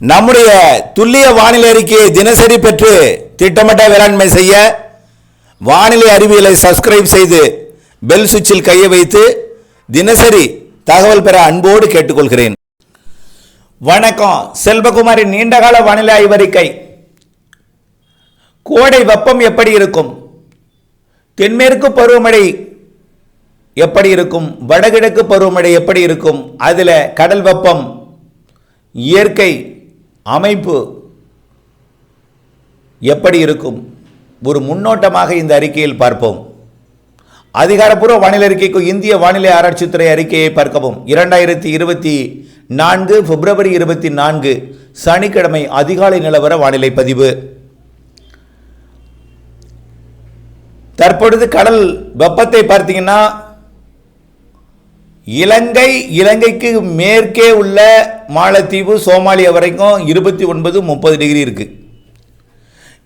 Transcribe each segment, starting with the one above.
நம்முடைய துல்லிய வானிலை அறிக்கையை தினசரி பெற்று திட்டமிட்ட வேளாண்மை செய்ய வானிலை அறிவியலை சப்ஸ்கிரைப் செய்து பெல் சுவிட்சில் கையை வைத்து தினசரி தகவல் பெற அன்போடு கேட்டுக்கொள்கிறேன். வணக்கம். செல்வகுமாரின் நீண்டகால வானிலை ஆய்வறிக்கை. கோடை வெப்பம் எப்படி இருக்கும்? தென்மேற்கு பருவமழை எப்படி இருக்கும்? வடகிழக்கு பருவமழை எப்படி இருக்கும்? அதில் கடல் வெப்பம் இயற்கை அமைப்பு எப்படி இருக்கும்? ஒரு முன்னோட்டமாக இந்த அறிக்கையில் பார்ப்போம். அதிகாரப்பூர்வ வானிலை அறிக்கைக்கும் இந்திய வானிலை ஆராய்ச்சித்துறை அறிக்கையை பார்க்கவும். இரண்டாயிரத்தி இருபத்தி நான்கு பிப்ரவரி இருபத்தி நான்கு சனிக்கிழமை அதிகாலை நிலவர வானிலை பதிவு. தற்பொழுது கடல் வெப்பத்தை பார்த்தீங்கன்னா இலங்கை இலங்கைக்கு மேற்கே உள்ள மாலத்தீவு சோமாலியா வரைக்கும் இருபத்தி ஒன்பது முப்பது டிகிரி இருக்குது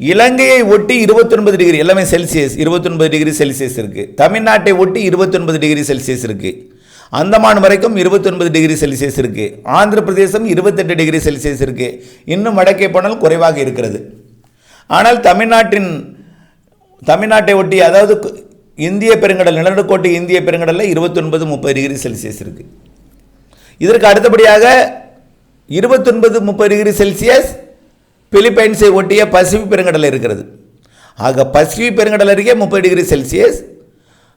இலங்கையை ஒட்டி இருபத்தொன்பது டிகிரி எல்லாமே செல்சியஸ் இருபத்தொன்பது டிகிரி செல்சியஸ் இருக்குது தமிழ்நாட்டை ஒட்டி இருபத்தொன்பது டிகிரி செல்சியஸ் இருக்குது அந்தமான் வரைக்கும் இருபத்தொன்பது டிகிரி செல்சியஸ் இருக்குது ஆந்திர பிரதேசம் இருபத்தெட்டு டிகிரி செல்சியஸ் இருக்குது இன்னும் வடக்கே போனால் குறைவாக இருக்கிறது. ஆனால் தமிழ்நாட்டின் தமிழ்நாட்டை ஒட்டி அதாவது கு- இந்திய பெருங்கடல் நிலநடுக்கோட்டை இந்திய பெருங்கடலில் இருபத்தொன்பது முப்பது டிகிரி செல்சியஸ் இருக்குது இதற்கு அடுத்தபடியாக இருபத்தொன்பது முப்பது டிகிரி செல்சியஸ் பிலிப்பைன்ஸை ஒட்டிய பசிபிக் பெருங்கடல் இருக்கிறது. ஆக பசிபிக் பெருங்கடல் அருகே முப்பது டிகிரி செல்சியஸ்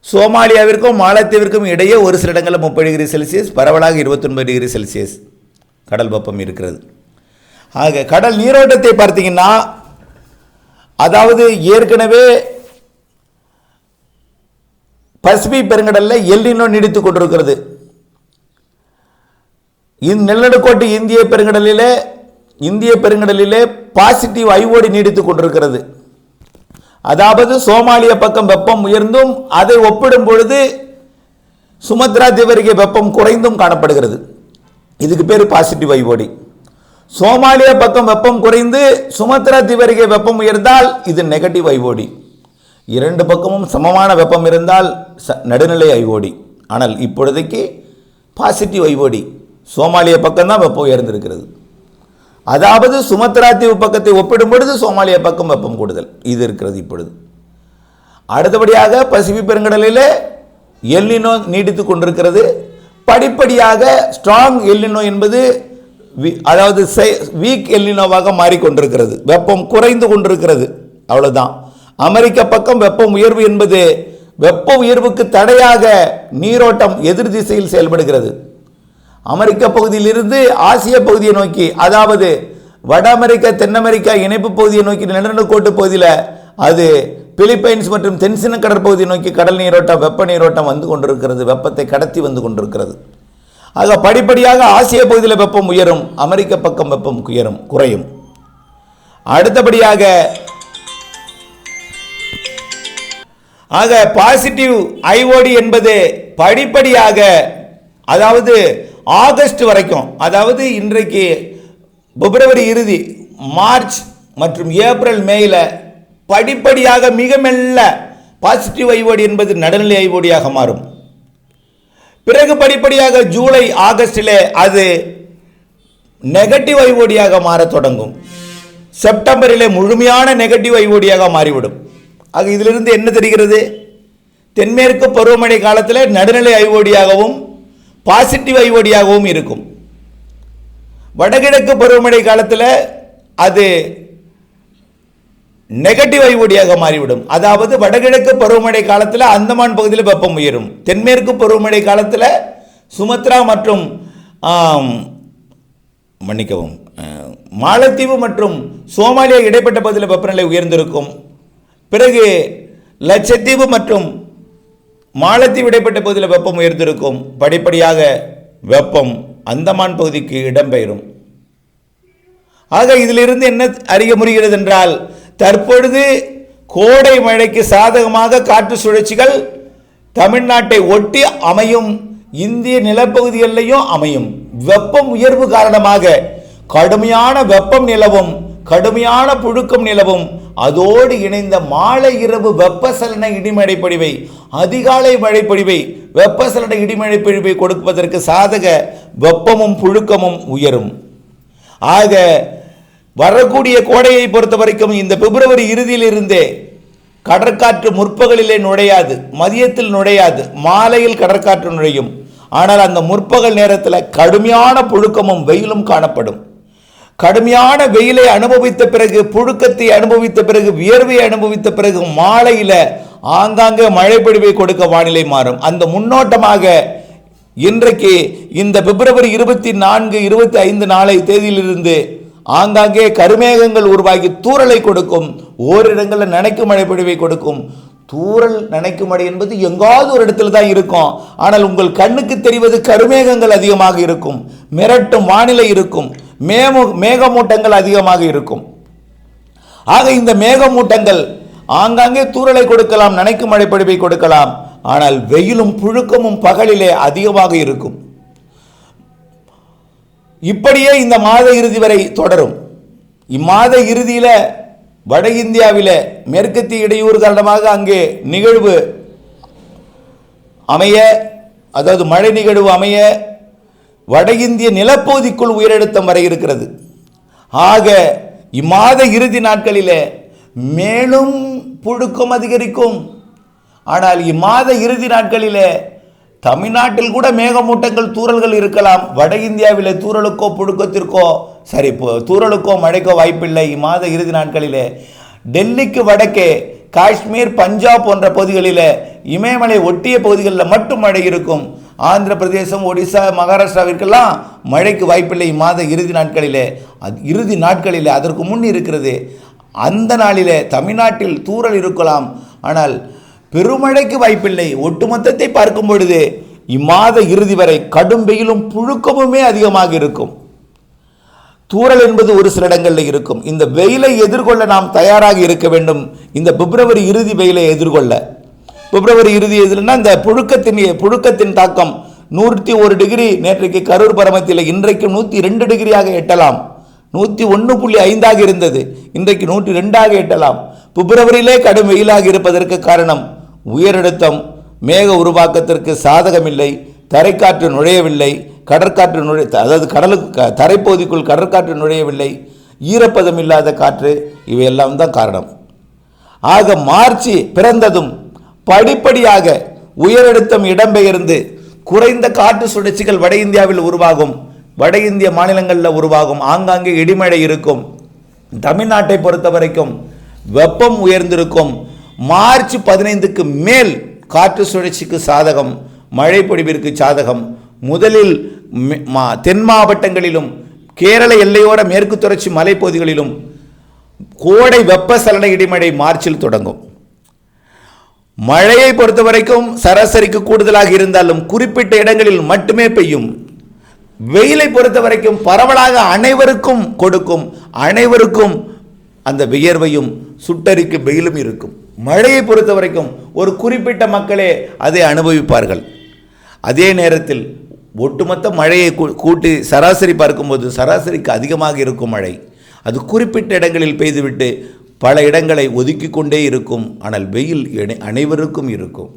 சோமாலியாவிற்கும் மாலத்தீவிற்கும் இடையே ஒரு சில இடங்களில் முப்பது டிகிரி செல்சியஸ் பரவலாக இருபத்தொன்பது டிகிரி செல்சியஸ் கடல் வெப்பம் இருக்கிறது. ஆக கடல் நீரோட்டத்தை பார்த்தீங்கன்னா அதாவது ஏற்கனவே பசிபிக் பெருங்கடலில் எல்லினோ நீடித்துக் கொண்டிருக்கிறது. இந்த நிலநடுக்கோட்டு இந்திய பெருங்கடலிலே இந்திய பெருங்கடலிலே பாசிட்டிவ் ஐஓடி நீடித்துக் கொண்டிருக்கிறது. அதாவது சோமாலிய பக்கம் வெப்பம் உயர்ந்தும் அதை ஒப்பிடும் பொழுது சுமத்ரா தீவரிகை வெப்பம் குறைந்தும் காணப்படுகிறது. இதுக்கு பேர் பாசிட்டிவ் ஐஓடி. சோமாலிய பக்கம் வெப்பம் குறைந்து சுமத்ரா தீவரிகை வெப்பம் உயர்ந்தால் இது நெகட்டிவ் ஐஓடி. இரண்டு பக்கமும் சமமான வெப்பம் இருந்தால் ச- நடுநிலை ஐஓடி ஆனால் இப்பொழுதைக்கு பாசிட்டிவ் ஐஓடி சோமாலிய பக்கம்தான் வெப்பம் உயர்ந்திருக்கிறது. அதாவது சுமத்ரா தீவு பக்கத்தை ஒப்பிடும் பொழுது சோமாலிய பக்கம் வெப்பம் கூடுதல். இது இருக்கிறது இப்பொழுது. அடுத்தபடியாக பசிபிக் பெருங்கடலில் எல்லினோ நீடித்து கொண்டிருக்கிறது. படிப்படியாக ஸ்ட்ராங் எல்லினோ என்பது வி- அதாவது வீக் எல்லினோவாக மாறிக்கொண்டிருக்கிறது. வெப்பம் குறைந்து கொண்டிருக்கிறது. அவ்வளோதான் அமெரிக்க பக்கம் வெப்பம் உயர்வு என்பது வெப்ப உயர்வுக்கு தடையாக நீரோட்டம் எதிர் திசையில் செயல்படுகிறது. அமெரிக்க பகுதியிலிருந்து ஆசிய பகுதியை நோக்கி அதாவது வட அமெரிக்கா தென் அமெரிக்கா இணைப்பு பகுதியை நோக்கி நிலநடுக்கோட்டு பகுதியில் அது பிலிப்பைன்ஸ் மற்றும் தென்சின கடற்பகுதியை நோக்கி கடல் நீரோட்டம் வெப்ப நீரோட்டம் வந்து கொண்டிருக்கிறது வெப்பத்தை கடத்தி வந்து கொண்டிருக்கிறது. ஆக படிப்படியாக ஆசிய பகுதியில் வெப்பம் உயரும் அமெரிக்க பக்கம் வெப்பம் உயரும் குறையும். அடுத்தபடியாக ஆக பாசிட்டிவ் ஐஓடி என்பது படிப்படியாக அதாவது ஆகஸ்ட் வரைக்கும் அதாவது இன்றைக்கு பிப்ரவரி இறுதி மார்ச் மற்றும் ஏப்ரல் மேயில் படிப்படியாக மிக மெல்ல பாசிட்டிவ் ஐஓடி என்பது நடுநிலை ஐஓடியாக மாறும். பிறகு படிப்படியாக ஜூலை ஆகஸ்டிலே அது நெகட்டிவ் ஐஓடியாக மாறத் தொடங்கும். செப்டம்பரிலே முழுமையான நெகட்டிவ் ஐஓடியாக மாறிவிடும். ஆக இதிலிருந்து என்ன தெரிகிறது? தென்மேற்கு பருவமழை காலத்தில் நடுநிலை ஐஓடியாகவும் பாசிட்டிவ் ஐஓடியாகவும் இருக்கும். வடகிழக்கு பருவமழை காலத்தில் அது நெகட்டிவ் ஐஓடியாக மாறிவிடும். அதாவது வடகிழக்கு பருவமழை காலத்தில் அந்தமான் பகுதியில் வெப்பம் உயரும். தென்மேற்கு பருவமழை காலத்தில் சுமத்ரா மற்றும் மன்னிக்கவும் மாலத்தீவு மற்றும் சோமாலியா இடைப்பட்ட பகுதியில் வெப்பநிலை உயர்ந்திருக்கும். பிறகு லட்சத்தீவு மற்றும் மாலத்தீவு இடைப்பட்ட பகுதியில் வெப்பம் உயர்ந்திருக்கும். படிப்படியாக வெப்பம் அந்தமான் பகுதிக்கு இடம்பெயரும். ஆக இதிலிருந்து என்ன அறிய முடிகிறது என்றால் தற்பொழுது கோடை மழைக்கு சாதகமாக காற்று சுழற்சிகள் தமிழ்நாட்டை ஒட்டி அமையும். இந்திய நிலப்பகுதிகளிலையும் அமையும். வெப்பம் உயர்வு காரணமாக கடுமையான வெப்பம் நிலவும் கடுமையான புழுக்கம் நிலவும். அதோடு இணைந்த மாலை இரவு வெப்பசலன இடிமழை பொழிவை அதிகாலை மழை பொழிவை வெப்பசலன இடிமழை பொழிவை கொடுப்பதற்கு சாதக வெப்பமும் புழுக்கமும் உயரும். ஆக வரக்கூடிய கோடையை பொறுத்த வரைக்கும் இந்த பிப்ரவரி இறுதியிலிருந்தே கடற்காற்று முற்பகலிலே நுழையாது மதியத்தில் நுழையாது மாலையில் கடற்காற்று நுழையும். ஆனால் அந்த முற்பகல் நேரத்தில் கடுமையான புழுக்கமும் வெயிலும் காணப்படும். கடுமையான வெயிலை அனுபவித்த பிறகு புழுக்கத்தை அனுபவித்த பிறகு வியர்வையை அனுபவித்த பிறகு மாலையில் ஆங்காங்கே மழை பொழிவை கொடுக்க வானிலை மாறும். அந்த முன்னோட்டமாக இன்றைக்கு இந்த பிப்ரவரி இருபத்தி நான்கு இருபத்தி ஐந்து நாளை தேதியிலிருந்து ஆங்காங்கே கருமேகங்கள் உருவாகி தூறலை கொடுக்கும் ஓரிடங்களில் நனைக்கும் மழை பொழிவை கொடுக்கும். தூறல் நனைக்கும் மழை என்பது எங்காவது ஒரு இடத்துல தான் இருக்கும். ஆனால் உங்கள் கண்ணுக்கு தெரிவது கருமேகங்கள் அதிகமாக இருக்கும். மிரட்டும் வானிலை இருக்கும். மேமு மேகமூட்டங்கள் அதிகமாக இருக்கும். ஆக இந்த மேகமூட்டங்கள் ஆங்காங்கே தூறலை கொடுக்கலாம் நனைக்கும் மழை கொடுக்கலாம் ஆனால் வெயிலும் புழுக்கமும் பகலிலே அதிகமாக இருக்கும். இப்படியே இந்த மாத இறுதி வரை தொடரும். இம்மாத இறுதியில் வட இந்தியாவில் மேற்கத்திய இடையூறு காரணமாக அங்கே நிகழ்வு அமைய அதாவது மழை நிகழ்வு அமைய வட இந்திய நிலப்பகுதிக்குள் உயரழுத்தம் வர இருக்கிறது. ஆக இம்மாத இறுதி நாட்களிலே மேலும் புழுக்கம் அதிகரிக்கும். ஆனால் இம்மாத இறுதி நாட்களிலே தமிழ்நாட்டில் கூட மேகமூட்டங்கள் தூறல்கள் இருக்கலாம். வட இந்தியாவில் தூறலுக்கோ புழுக்கத்திற்கோ சரி தூரலுக்கோ தூறலுக்கோ மழைக்கோ வாய்ப்பில்லை. இம்மாத இறுதி நாட்களிலே டெல்லிக்கு வடக்கே காஷ்மீர் பஞ்சாப் போன்ற பகுதிகளில் இமயமலை ஒட்டிய பகுதிகளில் மட்டும் மழை இருக்கும். ஆந்திர பிரதேசம் ஒடிசா மகாராஷ்டிராவிற்கெல்லாம் மழைக்கு வாய்ப்பில்லை. மாத இறுதி நாட்களிலே அது இறுதி நாட்களிலே அதற்கு முன் இருக்கிறது. அந்த நாளிலே தமிழ்நாட்டில் தூறல் இருக்கலாம். ஆனால் பெருமழைக்கு வாய்ப்பில்லை. ஒட்டுமொத்தத்தை பார்க்கும் பொழுது இம்மாத இறுதி வரை கடும் வெயிலும் புழுக்கமுமே அதிகமாக இருக்கும். தூறல் என்பது ஒரு சில இடங்களில் இருக்கும். இந்த வெயிலை எதிர்கொள்ள நாம் தயாராக இருக்க வேண்டும். இந்த பிப்ரவரி இறுதி வெயிலை எதிர்கொள்ள. பிப்ரவரி இறுதி எதிர்னா இந்த புழுக்கத்தின் புழுக்கத்தின் தாக்கம் நூற்றி ஒரு டிகிரி நேற்றைக்கு கரூர் பரமத்தில் இன்றைக்கு நூற்றி ரெண்டு டிகிரியாக எட்டலாம். நூற்றி ஒன்று புள்ளி ஐந்தாக இருந்தது இன்றைக்கு நூற்றி ரெண்டாக எட்டலாம். பிப்ரவரியிலே கடும் வெயிலாக இருப்பதற்கு காரணம் உயரழுத்தம் மேக உருவாக்கத்திற்கு சாதகமில்லை தரைக்காற்று நுழையவில்லை கடற்காற்று நுழை அதாவது கடலுக்கு க- தரைப்பகுதிக்குள் கடற்காற்று நுழையவில்லை ஈரப்பதம் இல்லாத காற்று இவையெல்லாம் தான் காரணம். ஆக மார்ச் பிறந்ததும் படிப்படியாக உயரழுத்தம் இடம்பெயர்ந்து குறைந்த காற்று சுழற்சிகள் வட இந்தியாவில் உருவாகும். வட இந்திய மாநிலங்களில் உருவாகும். ஆங்காங்கே இடிமழை இருக்கும். தமிழ்நாட்டை பொறுத்த வரைக்கும் வெப்பம் உயர்ந்திருக்கும். மார்ச் பதினைந்துக்கு மேல் காற்று சுழற்சிக்கு சாதகம் மழை பொழிவிற்கு சாதகம். முதலில் மெ- மா- தென் மாவட்டங்களிலும் கேரள எல்லையோர மேற்கு தொடர்ச்சி மலைப்பகுதிகளிலும் கோடை வெப்பசலன இடிமழை மார்ச்சில் தொடங்கும். மழையை பொறுத்த வரைக்கும் சராசரிக்கு கூடுதலாக இருந்தாலும் குறிப்பிட்ட இடங்களில் மட்டுமே பெய்யும். வெயிலை பொறுத்த வரைக்கும் பரவலாக அனைவருக்கும் கொடுக்கும். அனைவருக்கும் அந்த வியர்வையும் சுட்டரிக்கும் வெயிலும் இருக்கும். மழையை பொறுத்த வரைக்கும் ஒரு குறிப்பிட்ட மக்களே அதை அனுபவிப்பார்கள். அதே நேரத்தில் ஒட்டுமொத்த மழையை கூட்டி சராசரி பார்க்கும்போது சராசரிக்கு அதிகமாக இருக்கும் மழை. அது குறிப்பிட்ட இடங்களில் பெய்துவிட்டு பல இடங்களை ஒதுக்கி கொண்டே இருக்கும். ஆனால் வெயில் அனைவருக்கும் இருக்கும்.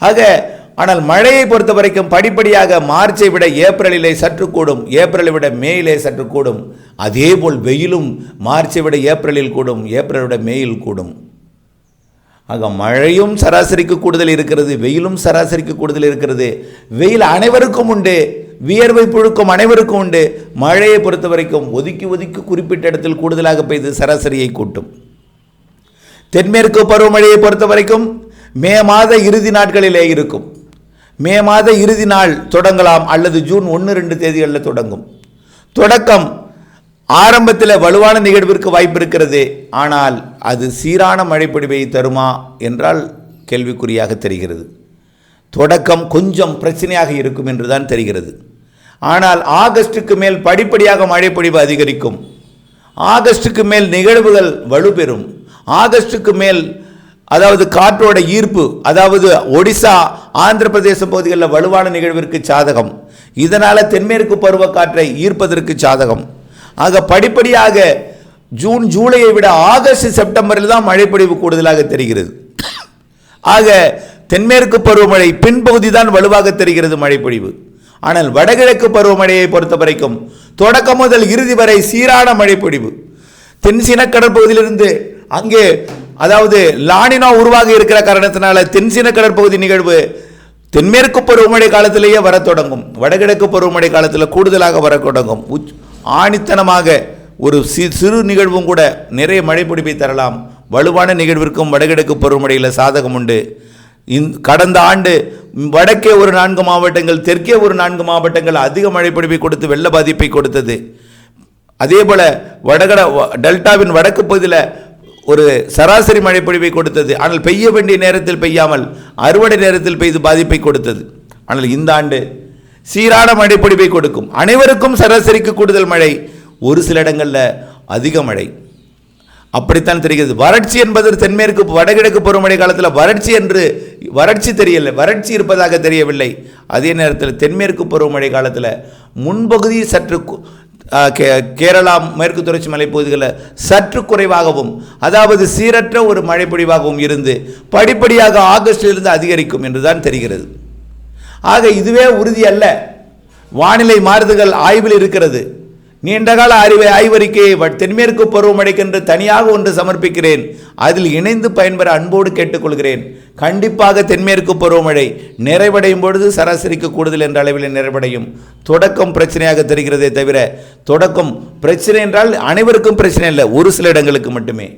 ஆக ஆனால் மழையை பொறுத்த வரைக்கும் படிப்படியாக மார்ச்சை விட ஏப்ரலிலே சற்று கூடும் ஏப்ரலை விட மேயிலே சற்று கூடும். அதேபோல் வெயிலும் மார்ச்சை விட ஏப்ரலில் கூடும் ஏப்ரலை விட மேயில் கூடும். ஆக மழையும் சராசரிக்கு கூடுதல் இருக்கிறது வெயிலும் சராசரிக்கு கூடுதல் இருக்கிறது. வெயில் அனைவருக்கும் உண்டு. வியர்வை புழுக்கம் அனைவருக்கும் உண்டு. மழையை பொறுத்த வரைக்கும் ஒதுக்கி ஒதுக்கி குறிப்பிட்ட இடத்தில் கூடுதலாக பெய்து சராசரியை கூட்டும். தென்மேற்கு பருவமழையை பொறுத்த வரைக்கும் மே மாத இறுதி நாட்களிலே இருக்கும். மே மாத இறுதி நாள் தொடங்கலாம் அல்லது ஜூன் ஒன்று ரெண்டு தேதிகளில் தொடங்கும். தொடக்கம் ஆரம்பத்தில் வலுவான நிகழ்விற்கு வாய்ப்பு இருக்கிறது ஆனால் அது சீரான மழைப்பொழிவை தருமா என்றால் கேள்விக்குறியாக தெரிகிறது. தொடக்கம் கொஞ்சம் பிரச்சனையாக இருக்கும் என்று தான் தெரிகிறது. ஆனால் ஆகஸ்டுக்கு மேல் படிப்படியாக மழைப்பொழிவு அதிகரிக்கும். ஆகஸ்டுக்கு மேல் நிகழ்வுகள் வலுப்பெறும். ஆகஸ்டுக்கு மேல் அதாவது காற்றோட ஈர்ப்பு அதாவது ஒடிசா ஆந்திர பிரதேச பகுதிகளில் வலுவான நிகழ்விற்கு சாதகம். இதனால் தென்மேற்கு பருவக்காற்றை ஈர்ப்பதற்கு சாதகம். ஆக படிப்படியாக ஜூன் ஜூலையை விட ஆகஸ்ட் செப்டம்பரில் தான் மழைப்பொழிவு கூடுதலாக தெரிகிறது. ஆக தென்மேற்கு பருவமழை பின்பகுதி தான் வலுவாக தெரிகிறது மழைப்பொழிவு. ஆனால் வடகிழக்கு பருவமழையை பொறுத்த வரைக்கும் தொடக்கம் முதல் இறுதி வரை சீரான மழை பொழிவு தென்சீன கடற்பகுதியிலிருந்து அங்கே அதாவது லானினா உருவாகி இருக்கிற காரணத்தினால தென்சீன கடற்பகுதி நிகழ்வு தென்மேற்கு பருவமழை காலத்திலேயே வரத் தொடங்கும். வடகிழக்கு பருவமழை காலத்தில் கூடுதலாக வரத் தொடங்கும். உச் ஆணித்தனமாக ஒரு சி சிறு நிகழ்வும் கூட நிறைய மழை பிடிப்பை தரலாம். வலுவான நிகழ்விற்கும் வடகிழக்கு பருவமழையில் சாதகம் உண்டு இந் கடந்த ஆண்டு வடக்கே ஒரு நான்கு மாவட்டங்கள் தெற்கே ஒரு நான்கு மாவட்டங்கள் அதிக மழை கொடுத்து வெள்ள பாதிப்பை கொடுத்தது. அதே போல வடகட வ- டெல்டாவின் வடக்கு பகுதியில் ஒரு சராசரி மழைப்பொழிவை கொடுத்தது. ஆனால் பெய்ய வேண்டிய நேரத்தில் பெய்யாமல் அறுவடை நேரத்தில் பெய்து பாதிப்பை கொடுத்தது. ஆனால் இந்த ஆண்டு சீரான மழைப்பொழிவை கொடுக்கும். அனைவருக்கும் சராசரிக்கு கூடுதல் மழை. ஒரு சில இடங்களில் அதிக மழை. அப்படித்தான் தெரிகிறது. வறட்சி என்பது தென்மேற்கு வடகிழக்கு பருவமழை காலத்தில் வறட்சி என்று வறட்சி தெரியல வறட்சி இருப்பதாக தெரியவில்லை. அதே நேரத்தில் தென்மேற்கு பருவமழை காலத்தில் முன்பகுதி சற்று கே- கேரளா மேற்கு தொடர்ச்சி மலைப்பகுதிகளில் சற்று குறைவாகவும் அதாவது சீரற்ற ஒரு மழைப்பொழிவாகவும் இருந்து படிப்படியாக ஆகஸ்டிலிருந்து அதிகரிக்கும் என்றுதான் தெரிகிறது. ஆக இதுவே உறுதி அல்ல. வானிலை மாறுதல்கள் ஆய்வில் இருக்கிறது. நீண்டகால அறிவை ஆய்வறிக்கையை தென்மேற்கு பருவமழைக்கென்று தனியாக ஒன்று சமர்ப்பிக்கிறேன். அதில் இணைந்து பயன்பெற அன்போடு கேட்டுக்கொள்கிறேன். கண்டிப்பாக தென்மேற்கு பருவமழை நிறைவடையும் பொழுது சராசரிக்கு கூடுதல் என்ற அளவில் நிறைவடையும். தொடக்கம் பிரச்சனையாக தெரிகிறதே தவிர தொடக்கம் பிரச்சனை என்றால் அனைவருக்கும் பிரச்சனை இல்லை ஒரு சில இடங்களுக்கு மட்டுமே.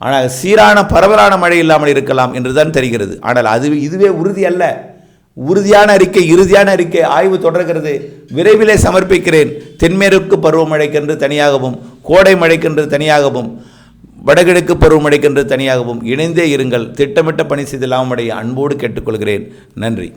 ஆனால் சீரான பரவலான மழை இல்லாமல் இருக்கலாம் என்றுதான் தெரிகிறது. ஆனால் அது இதுவே உறுதி அல்ல. உறுதியான அறிக்கை இறுதியான அறிக்கை ஆய்வு தொடர்கிறது. விரைவிலே சமர்ப்பிக்கிறேன். தென்மேற்கு பருவமழைக்கென்று தனியாகவும் கோடை மழைக்கென்று தனியாகவும் வடகிழக்கு பருவமழைக்கென்று தனியாகவும் இணைந்தே இருங்கள். திட்டமிட்ட பணி செய்து லாபமடைய அன்போடு கேட்டுக்கொள்கிறேன். நன்றி.